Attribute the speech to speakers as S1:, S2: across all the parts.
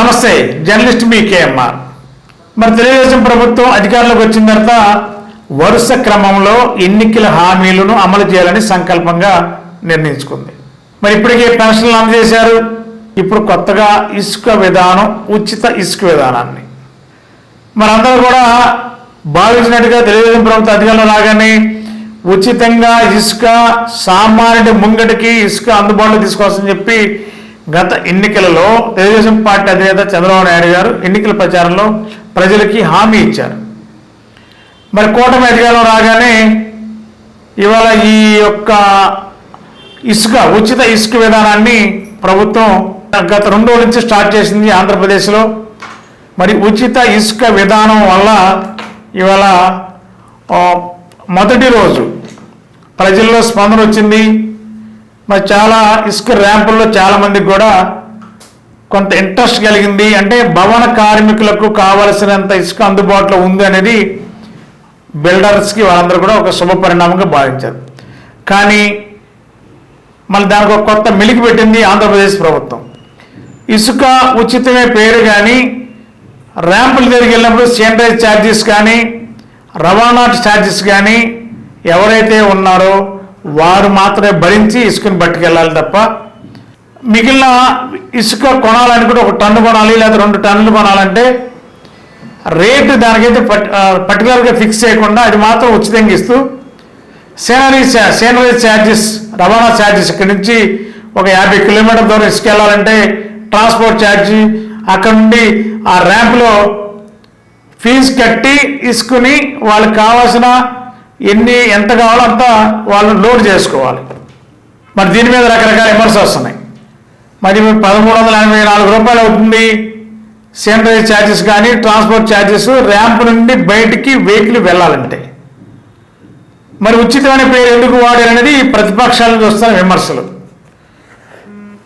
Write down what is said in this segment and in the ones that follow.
S1: నమస్తే జర్నలిస్ట్ మీ కేఎంఆర్. మరి తెలుగుదేశం ప్రభుత్వం అధికారంలోకి వచ్చిన తర్వాత వరుస క్రమంలో ఎన్నికల హామీలను అమలు చేయాలని సంకల్పంగా నిర్ణయించుకుంది. మరి ఇప్పటికే పెన్షన్లు అందజేశారు. ఇప్పుడు కొత్తగా ఇసుక విధానం ఉచిత ఇసుక విధానాన్ని. మనందరూ కూడా భావించినట్టుగా తెలుగుదేశం ప్రభుత్వం అధికారంలో రాగానే ఉచితంగా ఇసుక సామాన్యుడి ముంగటికి ఇసుక అందుబాటులో తీసుకోవాల్సి చెప్పి గత ఎన్నికలలో తెలుగుదేశం పార్టీ అధినేత చంద్రబాబు నాయుడు గారు ఎన్నికల ప్రచారంలో ప్రజలకి హామీ ఇచ్చారు. మరి కూటమి అధికారంలో రాగానే ఇవాళ ఈ యొక్క ఇసుక ఉచిత ఇసుక విధానాన్ని ప్రభుత్వం గత రెండు రోజుల నుంచి స్టార్ట్ చేసింది ఆంధ్రప్రదేశ్లో. మరి ఉచిత ఇసుక విధానం వల్ల ఇవాళ మొదటి రోజు ప్రజల్లో స్పందన వచ్చింది. మరి చాలా ఇసుక ర్యాంపుల్లో చాలా మందికి కూడా కొంత ఇంట్రెస్ట్ కలిగింది. అంటే భవన కార్మికులకు కావలసినంత ఇసుక అందుబాటులో ఉంది అనేది బిల్డర్స్కి వాళ్ళందరూ కూడా ఒక శుభ పరిణామంగా భావించారు. కానీ మళ్ళీ దానికి ఒక కొత్త మిలికి పెట్టింది ఆంధ్రప్రదేశ్ ప్రభుత్వం. ఇసుక ఉచితమే పేరు కానీ ర్యాంపుల దగ్గరికి వెళ్ళినప్పుడు శానిటైజ్ ఛార్జెస్ కానీ రవాణా ఛార్జెస్ కానీ ఎవరైతే ఉన్నారో వారు మాత్రమే భరించి ఇసుకను పట్టుకెళ్ళాలి తప్ప మిగిలిన ఇసుక కొనాలని కూడా ఒక టన్ను కొనాలి లేదా రెండు టన్నులు కొనాలంటే రేటు దానికైతే పట్ పర్టికులర్గా ఫిక్స్ చేయకుండా అది మాత్రం ఉచితంగా ఇస్తూ సేనరీ సేనరీ ఛార్జెస్ రవాణా ఛార్జెస్ ఇక్కడి నుంచి ఒక యాభై కిలోమీటర్ దూరం ఇసుకెళ్ళాలంటే ట్రాన్స్పోర్ట్ ఛార్జీ అక్కడ నుండి ఆ ర్యాంప్లో ఫీజు కట్టి ఇసుకుని వాళ్ళకి కావాల్సిన ఎన్ని ఎంత కావాలో అంత వాళ్ళు లోడ్ చేసుకోవాలి. మరి దీని మీద రకరకాల విమర్శలు వస్తున్నాయి. మరి పదమూడు వందల ఎనభై నాలుగు రూపాయలు అవుతుంది. సెంట్రైజ్ ఛార్జెస్ కానీ ట్రాన్స్పోర్ట్ ఛార్జెస్ ర్యాంప్ నుండి బయటికి వెహికల్ వెళ్ళాలంటే. మరి ఉచితమైన పేరు ఎందుకు వాడారనేది ప్రతిపక్షాల నుంచి వస్తున్న విమర్శలు.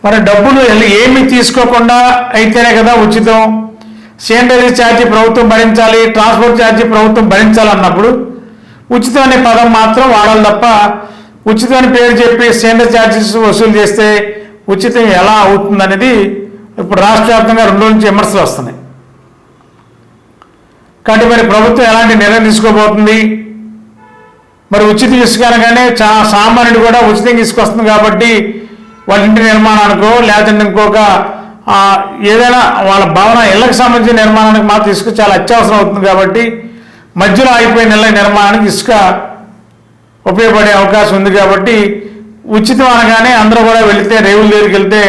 S1: మరి డబ్బులు ఏమి తీసుకోకుండా అయితేనే కదా ఉచితం. శానిటరీ ఛార్జీ ప్రభుత్వం భరించాలి ట్రాన్స్పోర్ట్ ఛార్జీ ప్రభుత్వం భరించాలన్నప్పుడు ఉచితం అనే పదం మాత్రం వాడాలి తప్ప ఉచితం అని పేరు చెప్పి శానిటరీ ఛార్జెస్ వసూలు చేస్తే ఉచితం ఎలా అవుతుంది అనేది ఇప్పుడు రాష్ట్ర వ్యాప్తంగా రెండు నుంచి విమర్శలు వస్తున్నాయి. కాబట్టి మరి ప్రభుత్వం ఎలాంటి నిర్ణయం తీసుకోబోతుంది? మరి ఉచిత ఇసుక అనగానే చా సామాన్యుడు కూడా ఉచితంగా ఇసుకొస్తుంది కాబట్టి వాళ్ళ ఇంటి నిర్మాణానికో లేదంటే ఇంకొక ఏదైనా వాళ్ళ భవన ఇళ్ళకు సంబంధించిన నిర్మాణానికి మాత్రం ఇసుక చాలా అత్యవసరం అవుతుంది కాబట్టి మధ్యలో ఆగిపోయిన నెల నిర్మాణానికి ఇసుక ఉపయోగపడే అవకాశం ఉంది కాబట్టి ఉచితం అనగానే అందరూ కూడా వెళితే రేవుల దగ్గరికి వెళ్తే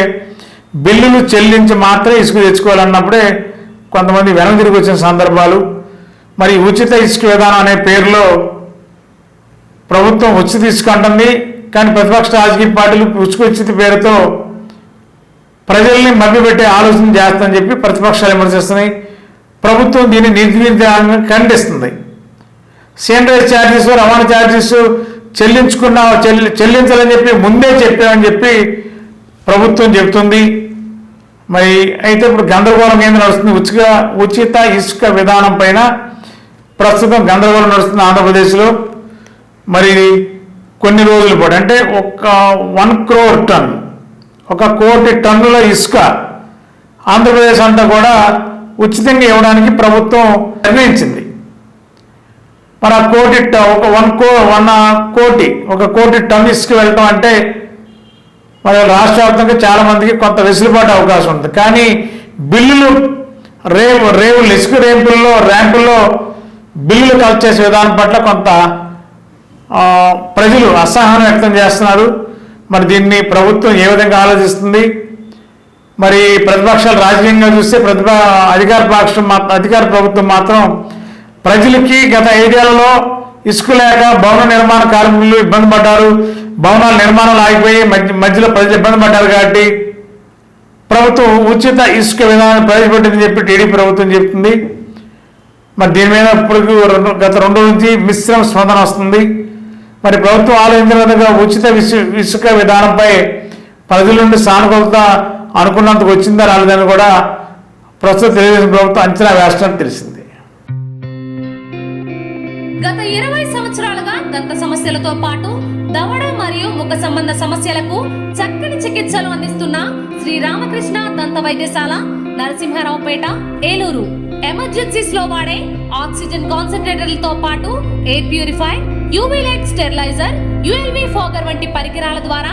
S1: బిల్లులు చెల్లించి మాత్రమే ఇసుక తెచ్చుకోవాలన్నప్పుడే కొంతమంది వెనక తిరిగి వచ్చిన సందర్భాలు. మరి ఉచిత ఇసుక విధానం అనే పేరులో ప్రభుత్వం ఉచిత ఇసుక అంటుంది. కానీ ప్రతిపక్ష రాజకీయ పార్టీలు ఉచిత ఉచిత పేరుతో ప్రజల్ని మభ్యపెట్టే ఆలోచన చేస్తుందని చెప్పి ప్రతిపక్షాలు విమర్శిస్తున్నాయి. ప్రభుత్వం దీన్ని నిర్వీర్యంగా ఖండిస్తుంది. శానిటైజ్ ఛార్జెస్ రవాణా ఛార్జెస్ చెల్లించుకున్న చెల్లి చెల్లించాలని చెప్పి ముందే చెప్పామని చెప్పి ప్రభుత్వం చెబుతుంది. మరి అయితే ఇప్పుడు గందరగోళం ఏం నడుస్తుంది? ఉచిత ఉచిత ఇసుక విధానం పైన ప్రస్తుతం గందరగోళం నడుస్తుంది ఆంధ్రప్రదేశ్లో. మరి కొన్ని రోజుల పాటు అంటే ఒక వన్ క్రోర్ టన్ ఒక కోటి టన్నుల ఇసుక ఆంధ్రప్రదేశ్ అంతా కూడా ఉచితంగా ఇవ్వడానికి ప్రభుత్వం నిర్ణయించింది. మరి ఆ కోటి ట- ఒక వన్ కో వన్ కోటి ఒక కోటి టన్ ఇసుక వెళ్ళటం అంటే మరి రాష్ట్ర వ్యాప్తంగా చాలామందికి కొంత వెసులుబాటు అవకాశం ఉంది. కానీ బిల్లులు రేవు రేవులు ఇసుక రేంపుల్లో ర్యాంపుల్లో బిల్లులు కలెక్ట్ చేసే విధానం పట్ల కొంత ప్రజలు అసహనం వ్యక్తం చేస్తున్నారు. మరి దీన్ని ప్రభుత్వం ఏ విధంగా ఆలోచిస్తుంది? మరి ప్రతిపక్షాలు రాజకీయంగా చూస్తే ప్రతిప అధికార పక్షం అధికార ప్రభుత్వం మాత్రం ప్రజలకి గత ఐదేళ్ళలో ఇసుక లేక భవన నిర్మాణ కార్మికులు ఇబ్బంది పడ్డారు. భవనాల నిర్మాణాలు ఆగిపోయి మధ్య మధ్యలో ప్రజలు ఇబ్బంది పడ్డారు కాబట్టి ప్రభుత్వం ఉచిత ఇసుక విధానం ప్రవేశపెట్టిందని చెప్పి టీడీపీ ప్రభుత్వం చెప్తుంది. మరి దీని మీద ఇప్పుడు రెండు గత రెండు నుంచి మిశ్రమ స్పందన వస్తుంది. మరి ప్రభుత్వం ఆలోచించిన విధంగా ఉచిత ఇసుక విధానంపై ప్రజల నుండి సానుకూలత అనుకున్నంత వచ్చిందా రాలేదని కూడా ప్రస్తుత తెలుగుదేశం ప్రభుత్వం అంచనా వేస్తున్నట్టు తెలిసింది.
S2: గత ఇరవై సంవత్సరాలుగా దంత సమస్యలతో పాటు దవడ మరియు ముఖ సంబంధ సమస్యలకు చక్కని చికిత్సలు అందిస్తున్న శ్రీ రామకృష్ణ దంత వైద్యశాల నరసింహారావుపేట ఏలూరు. ఎమర్జెన్సీస్లో వాడే ఆక్సిజన్ కాన్సన్ట్రేటర్లతో పాటు air purify UV light steriliser ULV fogger వంటి పరికరాల ద్వారా